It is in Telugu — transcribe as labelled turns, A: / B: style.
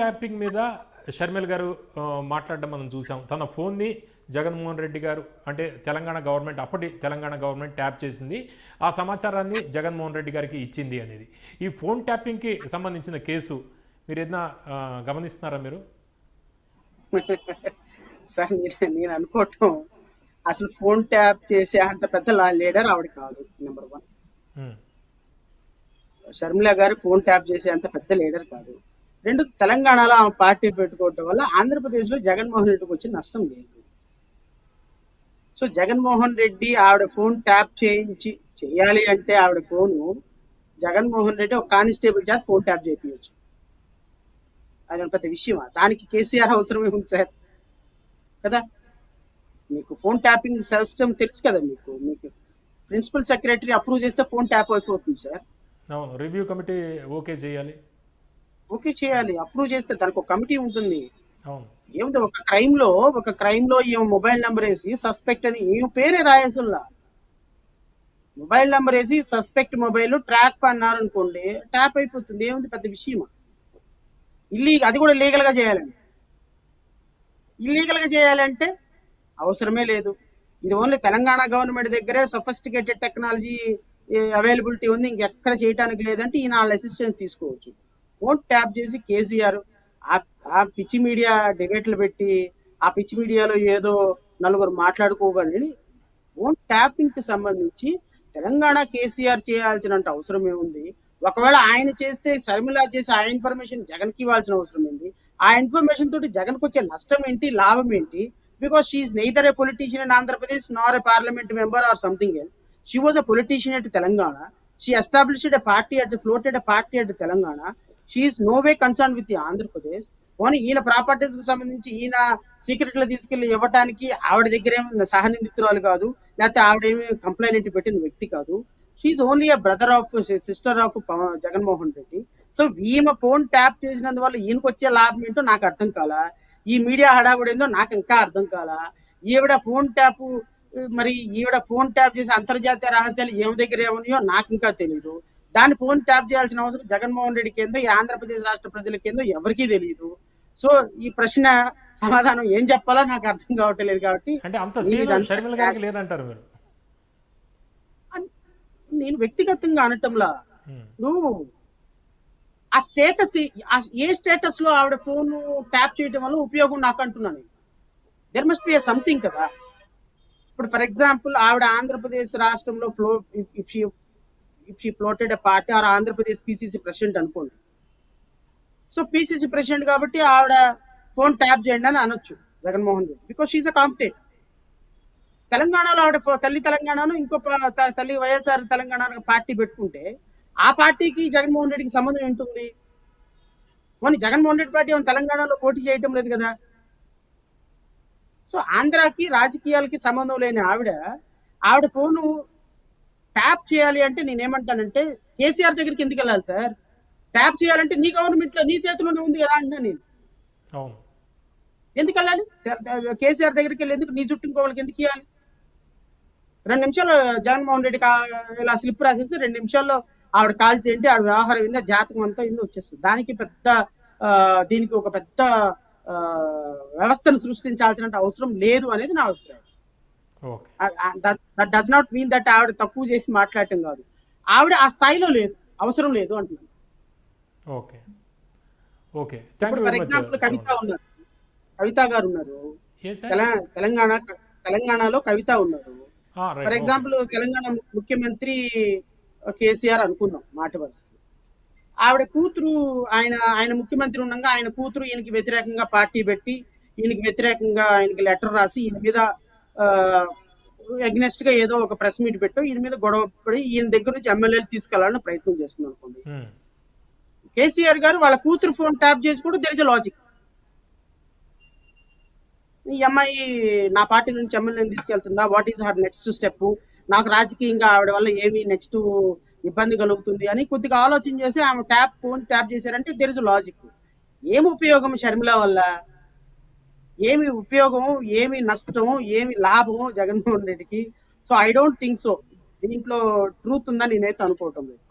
A: ట్యాపింగ్ మీద షర్మిల్ గారు మాట్లాడడం మనం చూసాం. తన ఫోన్ని జగన్మోహన్ రెడ్డి గారు అంటే తెలంగాణ గవర్నమెంట్ అప్పటి తెలంగాణ గవర్నమెంట్ ట్యాప్ చేసింది. ఆ సమాచారాన్ని జగన్మోహన్ రెడ్డి గారికి ఇచ్చింది అనేది. ఈ ఫోన్ ట్యాపింగ్కి సంబంధించిన కేసు మీరు ఏదైనా గమనిస్తున్నారా మీరు?
B: సార్ నేను నేను అనుకోవటం అసలు ఫోన్ ట్యాప్ చేసే అంత పెద్ద లీడర్ ఆవిడ కాదు నెంబర్ వన్. షర్మిల గారు ఫోన్ ట్యాప్ చేసే అంత పెద్ద లీడర్ కాదు. రెండు తెలంగాణలో ఆమె పార్టీ పెట్టుకోవటం వల్ల ఆంధ్రప్రదేశ్లో జగన్మోహన్ రెడ్డికి వచ్చే నష్టం లేదు. సో జగన్మోహన్ రెడ్డి ఆవిడ ఫోన్ ట్యాప్ చేయించి చేయాలి అంటే ఆవిడ ఫోను జగన్మోహన్ రెడ్డి ఒక కానిస్టేబుల్ చేత ఫోన్ ట్యాప్ చేయించు అది పెద్ద విషయమా? దానికి కేసీఆర్ అవసరం ఉంది సార్. కదా? మీకు ఫోన్ ట్యాపింగ్ సిస్టమ్ తెలుసు కదా మీకు? మీకు ప్రిన్సిపల్ సెక్రటరీ అప్రూవ్ చేస్తే ఫోన్ ట్యాప్ అయిపోతుంది సార్.
A: అవును రివ్యూ కమిటీ ఓకే చేయాలి.
B: ఓకే చేయాలి అప్రూవ్ చేస్తే దానికి ఒక కమిటీ ఉంటుంది. ఏముంది ఒక క్రైమ్లో ఒక క్రైమ్లో ఈ మొబైల్ నెంబర్ వేసి సస్పెక్ట్ అని ఏం పేరే రాయాల్సింలా మొబైల్ నెంబర్ వేసి సస్పెక్ట్ మొబైల్ ట్రాక్ అన్నారు అనుకోండి ట్యాప్ అయిపోతుంది. ఏముంది పెద్ద విషయమా? ఇల్లీ అది కూడా లీగల్గా చేయాలండి. ఇల్లీగల్గా చేయాలంటే అవసరమే లేదు. ఇది ఓన్లీ తెలంగాణ గవర్నమెంట్ దగ్గరే సఫిస్టికేటెడ్ టెక్నాలజీ అవైలబిలిటీ ఉంది. ఇంకెక్కడ చేయడానికి లేదంటే ఈయన వాళ్ళ అసిస్టెన్స్ తీసుకోవచ్చు. ఫోన్ ట్యాప్ చేసి కేసీఆర్. ఆ పిచ్చి మీడియా డిబేట్లు పెట్టి ఆ పిచ్చి మీడియాలో ఏదో నలుగురు మాట్లాడుకోగలని ఫోన్ ట్యాపింగ్కి సంబంధించి తెలంగాణ కేసీఆర్ చేయాల్సిన అవసరం ఏముంది? ఒకవేళ ఆయన చేస్తే శర్మిల చేసి ఆ ఇన్ఫర్మేషన్ జగన్కి ఇవ్వాల్సిన అవసరం ఏంది? ఆ ఇన్ఫర్మేషన్ తోటి జగన్కి వచ్చే నష్టం ఏంటి? లాభం ఏంటి? Because she's neither a politician in Andhra Pradesh nor a parliament member or something else she was a politician at Telangana she established a party at floated a party at Telangana she's no way concern with Andhra Pradesh పోనీ ఈయన ప్రాపర్టీస్కి సంబంధించి ఈయన సీక్రెట్లు తీసుకెళ్ళి ఇవ్వడానికి ఆవిడ దగ్గర ఏమి సహనిందితురాలు కాదు లేకపోతే ఆవిడ ఏమి కంప్లైంట్ పెట్టిన వ్యక్తి కాదు. She's only a brother of sister of Jaganmohan Reddy. So ఈమె ఫోన్ ట్యాప్ చేసినందువల్ల ఈయనకు వచ్చే లాభం ఏంటో నాకు అర్థం కాలా. ఈ మీడియా హడావుడేందో నాకు ఇంకా అర్థం కాలా. ఈవిడ ఫోన్ ట్యాప్ మరి ఈవిడ ఫోన్ ట్యాప్ చేసి అంతర్జాతీయ రహస్యాలు ఏమి దగ్గర ఏమున్నాయో నాకు ఇంకా తెలియదు దాన్ని ఫోన్ ట్యాప్ చేయాల్సిన అవసరం జగన్మోహన్ రెడ్డికి ఏందో ఈ ఆంధ్రప్రదేశ్ రాష్ట్ర ప్రజలకి ఏందో ఎవరికీ తెలియదు సో ఈ ప్రశ్న సమాధానం ఏం చెప్పాలో నాకు అర్థం కావట్లేదు కాబట్టి
A: అంటే అంత లేదంటారు మీరు.
B: నేను వ్యక్తిగతంగా అనటంలా నువ్వు ఆ స్టేటస్ ఏ స్టేటస్లో ఆవిడ ఫోన్ ట్యాప్ చేయడం వల్ల ఉపయోగం నాకు అంటున్నాను దెర్ మస్ట్ బి సంథింగ్ కదా. ఇప్పుడు ఫర్ ఎగ్జాంపుల్ ఆవిడ ఆంధ్రప్రదేశ్ రాష్ట్రంలో flow if if she floated a party or Andhra Pradesh PCC president అనుకోండి. సో పిసిసి ప్రెసిడెంట్ కాబట్టి ఆవిడ ఫోన్ ట్యాప్ చేయండి అని అనొచ్చు Jaganmohan Reddy. Because she's a compete తెలంగాణలో ఆవిడ తల్లి తెలంగాణను ఇంకో తల్లి వైఎస్ఆర్ తెలంగాణ పార్టీ పెట్టుకుంటే ఆ పార్టీకి జగన్మోహన్ రెడ్డికి సంబంధం ఏంటుంది? పోనీ జగన్మోహన్ రెడ్డి పార్టీ తెలంగాణలో పోటీ చేయటం లేదు కదా. సో ఆంధ్రాకి రాజకీయాలకి సంబంధం లేని ఆవిడ ఆవిడ ఫోను ట్యాప్ చేయాలి అంటే నేనేమంటానంటే కేసీఆర్ దగ్గరికి ఎందుకు వెళ్ళాలి సార్? ట్యాప్ చేయాలంటే నీ గవర్నమెంట్లో నీ చేతిలోనే ఉంది కదా అంటున్నా నేను. ఎందుకు వెళ్ళాలి? కేసీఆర్ దగ్గరికి వెళ్ళి ఎందుకు నీ చుట్టూ ఇంకోళ్ళకి ఎందుకు ఇవ్వాలి రెండు నిమిషాలు జగన్మోహన్ రెడ్డి ఇలా స్లిప్ రాసేసి రెండు నిమిషాల్లో ఆవిడ కాల్ చేయండి ఆవిడ వ్యవహారం ఏందో జాతకం అంతా ఏందో వచ్చేస్తుంది. దానికి పెద్ద దీనికి ఒక పెద్ద వ్యవస్థను సృష్టించాల్సిన అవసరం లేదు అనేది నా అభిప్రాయం. That does not mean that ఆవిడ తక్కువ చేసి మాట్లాడటం కాదు. ఆవిడ ఆ స్థాయిలో లేదు అవసరం లేదు అంటున్నాను.
A: Okay okay
B: for example Kavitha ఉన్నారు. కవిత గారు ఉన్నారు. తెలంగాణ తెలంగాణలో కవిత ఉన్నారు. For
A: okay.
B: ఎగ్జాంపుల్ తెలంగాణ ముఖ్యమంత్రి కేసీఆర్ అనుకుందాం మాట వరుసకి. ఆవిడ కూతురు ఆయన ఆయన ముఖ్యమంత్రి ఉండగా ఆయన కూతురు ఈయనకి వ్యతిరేకంగా పార్టీ పెట్టి ఈయనకి వ్యతిరేకంగా ఆయనకి లెటర్ రాసి ఈయన మీద అగ్నెస్ట్గా ఏదో ఒక ప్రెస్ మీట్ పెట్టో ఈయన మీద గొడవ పడి ఈయన దగ్గర నుంచి ఎమ్మెల్యేలు తీసుకెళ్ళాలని ప్రయత్నం చేస్తుంది అనుకోండి.
A: ఉమ్,
B: కేసీఆర్ గారు వాళ్ళ కూతురు ఫోన్ ట్యాప్ చేసి కూడా తెలిసే లాజిక్ ఈ అమ్మాయి నా పార్టీ నుంచి ఎమ్మెల్యేని తీసుకెళ్తుందా? What is her next step నాకు రాజకీయంగా ఆవిడ వల్ల ఏమి నెక్స్ట్ ఇబ్బంది కలుగుతుంది అని కొద్దిగా ఆలోచన చేసి ఆమె ట్యాప్ ఫోన్ ట్యాప్ చేశారంటే దెర్ ఇస్ లాజిక్ ఏమి ఉపయోగం షర్మిల వల్ల? ఏమి ఉపయోగం ఏమి నష్టం ఏమి లాభం జగన్మోహన్ రెడ్డికి. So I don't think so దీంట్లో ట్రూత్ ఉందని నేనైతే అనుకోవటం లేదు.